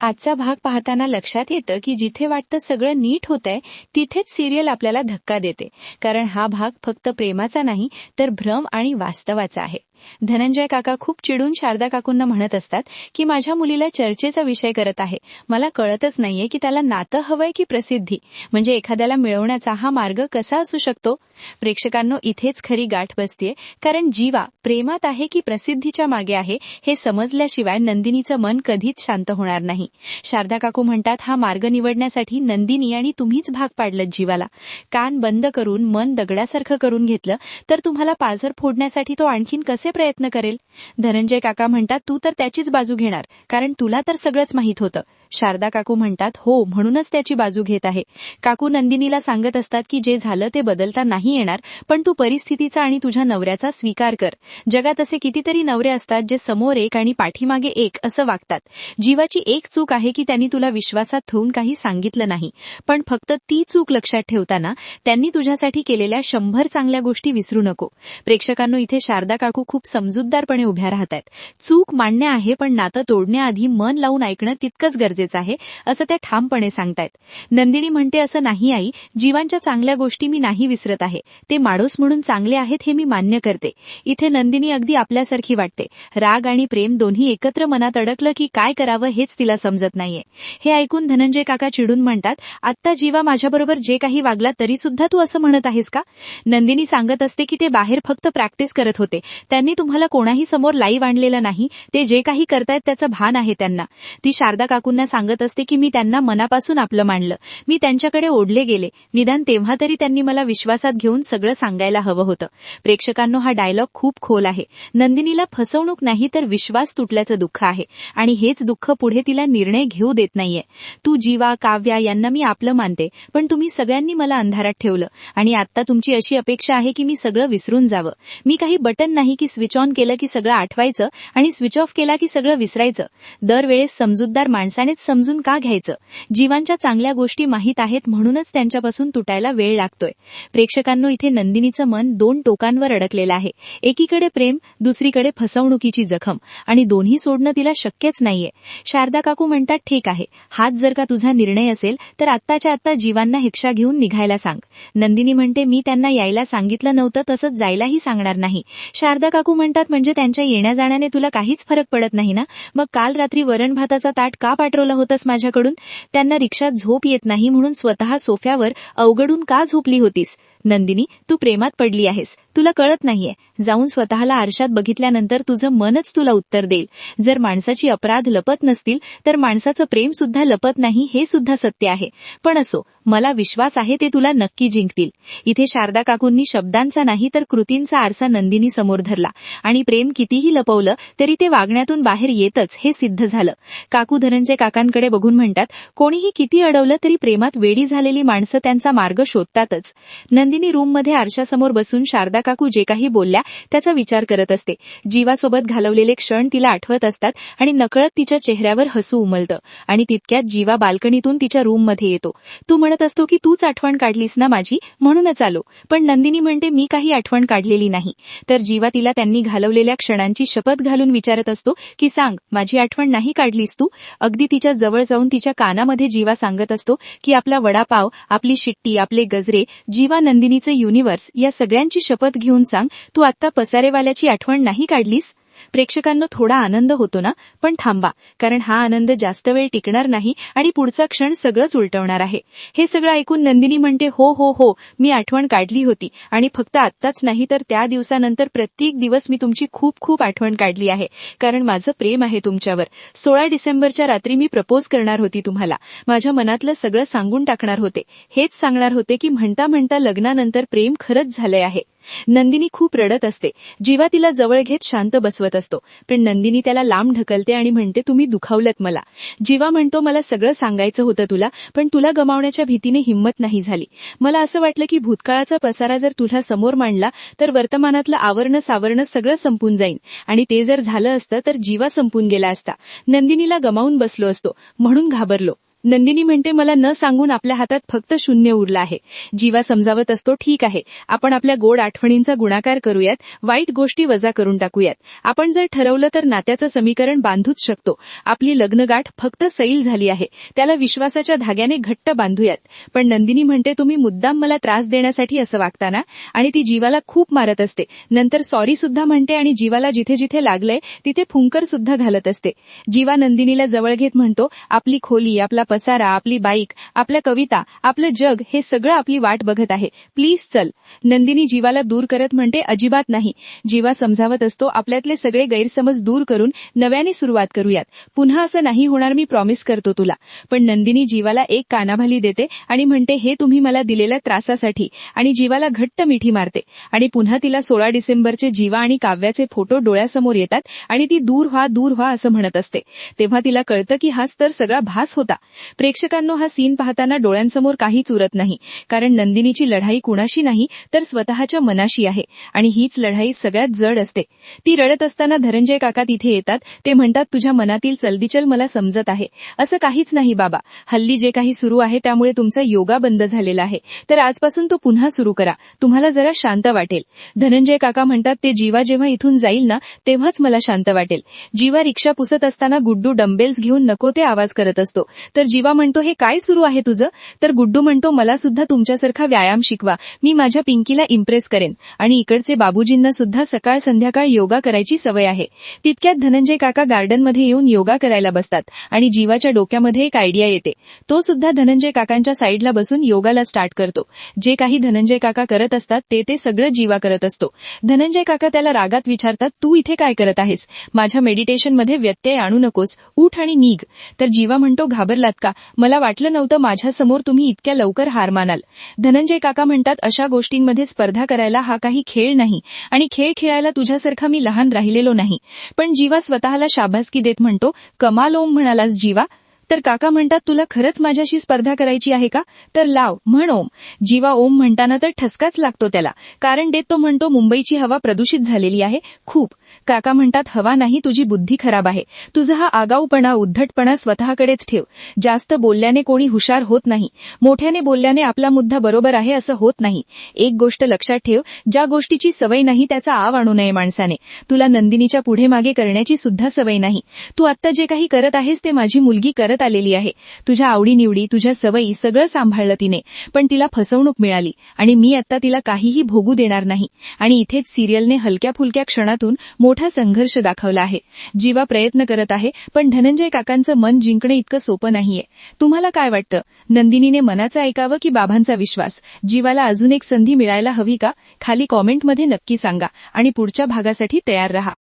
आजचा भाग पाहताना लक्षात येतं की जिथे वाटतं सगळं नीट होतंय तिथेच सिरियल आपल्याला धक्का देते. कारण हा भाग फक्त प्रेमाचा नाही तर भ्रम आणि वास्तवाचा आहे. धनंजय काका खूप चिडून शारदा काकूंना म्हणत असतात की माझ्या मुलीला चर्चेचा विषय करत आहे. मला कळतच नाहीये की त्याला नातं हवंय की प्रसिद्धी. म्हणजे एखाद्याला मिळवण्याचा हा मार्ग कसा असू शकतो? प्रेक्षकांनो इथेच खरी गाठ बसतीये. कारण जीवा प्रेमात आहे की प्रसिद्धीच्या मागे आहे हे समजल्याशिवाय नंदिनीचं मन कधीच शांत होणार नाही. शारदा काकू म्हणतात हा मार्ग निवडण्यासाठी नंदिनी आणि तुम्हीच भाग पाडलं जीवाला. कान बंद करून मन दगडासारखं करून घेतलं तर तुम्हाला पाझर फोडण्यासाठी तो आणखीन कसे प्रयत्न करेल. धनंजय काका म्हणतात तू तर त्याचीच बाजू घेणार कारण तुला तर सगळंच माहीत होतं. शारदा काकू म्हणतात हो म्हणूनच त्याची बाजू घेत आहे. काकू नंदिनीला सांगत असतात की जे झालं ते बदलता नाही येणार पण तू परिस्थितीचा आणि तुझ्या नवऱ्याचा स्वीकार कर. जगात असे कितीतरी नवरे असतात जे समोर एक आणि पाठीमागे एक असं वागतात. जीवाची एक चूक आहे की त्यांनी तुला विश्वासात ठेवून काही सांगितलं नाही. पण फक्त ती चूक लक्षात ठेवताना त्यांनी तुझ्यासाठी केलेल्या शंभर चांगल्या गोष्टी विसरू नको. प्रेक्षकांनो इथे शारदा काकू खूप समजूतदारपणे उभ्या राहत आहेत चूक मांडणे आहे पण नातं तोडण्याआधी मन लावून ऐकणं तितकंच गरजेचं आहे असं त्या ठामपणे सांगतायत. नंदिनी म्हणते असं नाही आई जीवांच्या चांगल्या गोष्टी मी नाही विसरत आहे. ते माणूस म्हणून चांगले आहेत हे मी मान्य करते. इथे नंदिनी अगदी आपल्यासारखी वाटते. राग आणि प्रेम दोन्ही एकत्र मनात अडकलं की काय करावं हेच तिला समजत नाहीये. हे ऐकून धनंजय काका चिडून म्हणतात आत्ता जीवा माझ्याबरोबर जे काही वागला तरी सुद्धा तू असं म्हणत आहेस का? नंदिनी सांगत असते की ते बाहेर फक्त प्रॅक्टिस करत होते. त्यांना त्यांनी तुम्हाला कोणाही समोर लाईव्ह आणलेलं नाही ते जे काही करतायत त्याचं भान आहे त्यांना. ती शारदा काकूंना सांगत असते की मी त्यांना मनापासून आपलं मानलं. मी त्यांच्याकडे ओढले गेले. निदान तेव्हा तरी त्यांनी मला विश्वासात घेऊन सगळं सांगायला हवं होतं. प्रेक्षकांनो हा डायलॉग खूप खोल आहे. नंदिनीला फसवणूक नाही तर विश्वास तुटल्याचं दुःख आहे. आणि हेच दुःख पुढे तिला निर्णय घेऊ देत नाहीये. तू जीवा काव्या यांना मी आपलं मानते पण तुम्ही सगळ्यांनी मला अंधारात ठेवलं. आणि आता तुमची अशी अपेक्षा आहे की मी सगळं विसरून जावं. मी काही बटन नाही की स्विच ऑन केलं की सगळं आठवायचं आणि स्विच ऑफ केला की सगळं विसरायचं. दरवेळेस समजूतदार माणसानेच समजून का घ्यायचं? जीवांच्या चांगल्या गोष्टी माहीत आहेत म्हणूनच त्यांच्यापासून तुटायला वेळ लागतोय. प्रेक्षकांनो इथे नंदिनीचं मन दोन टोकांवर अडकलेलं आहे. एकीकडे प्रेम दुसरीकडे फसवणुकीची जखम आणि दोन्ही सोडणं तिला शक्यच नाहीये. शारदा काकू म्हणतात ठीक आहे. हाच जर का तुझा निर्णय असेल तर आत्ताच्या आत्ता जीवांना हिक्षा घेऊन निघायला सांग. नंदिनी म्हणते मी त्यांना यायला सांगितलं नव्हतं तसंच जायलाही सांगणार नाही. शारदा काकू म्हणतात म्हणजे त्यांच्या येण्या जाण्याने तुला काहीच फरक पडत नाही ना? मग काल रात्री वरण भाताचा ताट का पाठवलं होतंस माझ्याकडून? त्यांना रिक्षात झोप येत नाही म्हणून स्वतः सोफ्यावर अवघडून का झोपली होतीस? नंदिनी तू प्रेमात पडली आहेस. तुला कळत नाहीये. जाऊन स्वतःला आरशात बघितल्यानंतर तुझं मनच तुला उत्तर देईल. जर माणसाची अपराध लपत नसतील तर माणसाचं प्रेम सुद्धा लपत नाही हे सुद्धा सत्य आहे. पण असो मला विश्वास आहे ते तुला नक्की जिंकतील. इथे शारदा काकूंनी शब्दांचा नाही तर कृतींचा आरसा नंदिनी समोर धरला. आणि प्रेम कितीही लपवलं तरी ते वागण्यातून बाहेर येतच हे सिद्ध झालं. काकू धनंजय काकांकडे बघून म्हणतात कोणीही किती अडवलं तरी प्रेमात वेडी झालेली माणसं त्यांचा मार्ग शोधतातच. नंदिनी रूममध्ये आरशासमोर बसून शारदा काकू जे काही बोलल्या त्याचा विचार करत असते. जीवासोबत घालवलेले क्षण तिला आठवत असतात आणि नकळत तिच्या चेहऱ्यावर हसू उमलतं आणि तितक्यात जीवा बाल्कनीतून तिच्या रूममध्ये येतो. तू म्हणत असतो की तूच आठवण काढलीस ना माझी? म्हणूनच आलो. पण नंदिनी म्हणते मी काही आठवण काढलेली नाही. तर जीवा तिला त्यांनी घालवलेल्या क्षणांची शपथ घालून विचारत असतो की सांग माझी आठवण नाही काढलीस तू? अगदी तिच्या जवळ जाऊन तिच्या कानामध्ये जीवा सांगत असतो की आपला वडापाव आपली शिट्टी आपले गजरे जीवा नंदिनीचं युनिव्हर्स या सगळ्यांची शपथ घेऊन सांग तू आत्ता पसारेवाल्याची आठवण नाही काढलीस? प्रेक्षकांना थोडा आनंद होतो ना? पण थांबा कारण हा आनंद जास्त वेळ टिकणार नाही आणि पुढचा क्षण सगळंच उलटवणार आहे. हे सगळं ऐकून नंदिनी म्हणते हो हो हो मी आठवण काढली होती आणि फक्त आत्ताच नाही तर त्या दिवसानंतर प्रत्येक दिवस मी तुमची खूप खूप आठवण काढली आहे कारण माझं प्रेम आहे तुमच्यावर. सोळा डिसेंबरच्या रात्री मी प्रपोज करणार होती तुम्हाला. माझ्या मनातलं सगळं सांगून टाकणार होते. हेच सांगणार होते की म्हणता म्हणता लग्नानंतर प्रेम खरंच झालंय आहे. नंदिनी खूप रडत असते. जीवा तिला जवळ घेत शांत बसवत असतो. पण नंदिनी त्याला लांब ढकलते आणि म्हणते तुम्ही दुखावलत मला. जीवा म्हणतो मला सगळं सांगायचं होतं तुला पण तुला गमावण्याच्या भीतीने हिंमत नाही झाली. मला असं वाटलं की भूतकाळाचा पसारा जर तुला समोर मांडला तर वर्तमानातलं आवरणं सावरणं सगळं संपून जाईल आणि ते जर झालं असतं तर जीवा संपून गेला असता. नंदिनीला गमावून बसलो असतो. म्हणून घाबरलो. नंदिनी म्हणते मला न सांगून आपल्या हातात फक्त शून्य उरलं आहे. जीवा समजावत असतो ठीक आहे. आपण आपल्या गोड आठवणींचा गुणाकार करूयात. वाईट गोष्टी वजा करून टाकूयात. आपण जर ठरवलं तर नात्याचं समीकरण बांधूच शकतो. आपली लग्नगाठ फक्त सैल झाली आहे. त्याला विश्वासाच्या धाग्याने घट्ट बांधूयात. पण नंदिनी म्हणते तुम्ही मुद्दाम मला त्रास देण्यासाठी असं वागताना आणि ती जीवाला खूप मारत असते. नंतर सॉरी सुद्धा म्हणते आणि जीवाला जिथे जिथे लागलंय तिथे फुंकर सुद्धा घालत असते. जीवा नंदिनीला जवळ घेत म्हणतो आपली खोली आपला पसारा आपली बाईक आपल्या कविता आपलं जग हे सगळं आपली वाट बघत आहे. प्लीज चल. नंदिनी जीवाला दूर करत म्हणते अजिबात नाही. जीवा समजावत असतो आपल्यातले सगळे गैरसमज दूर करून नव्याने सुरुवात करूयात. पुन्हा असं नाही होणार मी प्रॉमिस करतो तुला. पण नंदिनी जीवाला एक कानाभाली देते आणि म्हणते हे तुम्ही मला दिलेल्या त्रासासाठी. आणि जीवाला घट्ट मिठी मारते. आणि पुन्हा तिला सोळा डिसेंबरचे जीवा आणि काव्याचे फोटो डोळ्यासमोर येतात आणि ती दूर व्हा दूर व्हा असं म्हणत असते. तेव्हा तिला कळतं की हाच तर सगळा भास होता. प्रेक्षकांनो हा सीन पाहताना डोळ्यांसमोर काहीच उरत नाही. कारण नंदिनीची लढाई कुणाशी नाही तर स्वतःच्या मनाशी आहे. आणि हीच लढाई सगळ्यात जड असते. ती रडत असताना धनंजय काका तिथे येतात. ते म्हणतात तुझ्या मनातील चलदिचल मला समजत आहे. असं काहीच नाही बाबा. हल्ली जे काही सुरू आहे त्यामुळे तुमचा योगा बंद झालेला आहे. तर आजपासून तो पुन्हा सुरू करा. तुम्हाला जरा शांत वाटेल. धनंजय काका म्हणतात ते जीवा जेव्हा इथून जाईल ना तेव्हाच मला शांत वाटेल. जीवा रिक्षा पुसत असताना गुड्डू डंबेल्स घेऊन नको ते आवाज करत असतो. तर जीवा म्हणतो हे काय सुरू आहे तुझं? तर गुड्डू म्हणतो मला सुद्धा तुमच्यासारखा व्यायाम शिकवा. मी माझ्या पिंकीला इम्प्रेस करेन. आणि इकडचे बाबूजींना सुद्धा सकाळ संध्याकाळ योगा करायची सवय आहे. तितक्यात धनंजय काका गार्डनमध्ये येऊन योगा करायला बसतात. आणि जीवाच्या डोक्यामध्ये एक आयडिया येते. तो सुद्धा धनंजय काकांच्या साईडला बसून योगाला स्टार्ट करतो. जे काही धनंजय काका करत असतात ते ते सगळं जीवा करत असतो. धनंजय काका त्याला रागात विचारतात तू इथे काय करत आहेस? माझ्या मेडिटेशनमध्ये व्यत्यय आणू नकोस. उठ आणि निघ. तर जीवा म्हणतो घाबरलात का? मला वाटलं नव्हतं माझ्यासमोर तुम्ही इतक्या लवकर हार मानाल. धनंजय काका म्हणतात अशा गोष्टींमध्ये स्पर्धा करायला हा काही खेळ नाही आणि खेळ खेळायला तुझ्यासारखा मी लहान राहिलेलो नाही. पण जीवा स्वतःला शाबासकी देत म्हणतो कमाल ओम म्हणालास जीवा. तर काका म्हणतात तुला खरंच माझ्याशी स्पर्धा करायची आहे का? तर लाव म्हण ओम. जीवा ओम म्हणताना तर ठसकाच लागतो त्याला. कारण देत तो म्हणतो मुंबईची हवा प्रदूषित झालेली आहे. खूप. काका म्हणतात हवा नाही तुझी बुद्धी खराब आहे. तुझा हा आगाऊपणा उद्धटपणा स्वतःकडेच ठेव. जास्त बोलल्याने कोणी हुशार होत नाही. मोठ्याने बोलल्याने आपला मुद्दा बरोबर आहे असं होत नाही. एक गोष्ट लक्षात ठेव ज्या गोष्टीची सवय नाही त्याचा आव आणू नये माणसाने. तुला नंदिनीच्या पुढे मागे करण्याची सुद्धा सवय नाही. तू आत्ता जे काही करत आहेस ते माझी मुलगी करत आलेली आहे. तुझ्या आवडीनिवडी तुझ्या सवयी सगळं सांभाळलं तिने. पण तिला फसवणूक मिळाली आणि मी आता तिला काहीही भोगू देणार नाही. आणि इथेच सिरियलने हलक्या फुलक्या क्षणातून मोठा संघर्ष दाखवला आहे. जीवा प्रयत्न करत आहे पण धनंजय काकांचं मन जिंकणं इतकं सोपं नाहीये. तुम्हाला काय वाटतं? नंदिनीने मनाचं ऐकावं की बाबांचा विश्वास? जीवाला अजून एक संधी मिळायला हवी का? खाली कॉमेंटमध्ये नक्की सांगा आणि पुढच्या भागासाठी तयार रहा.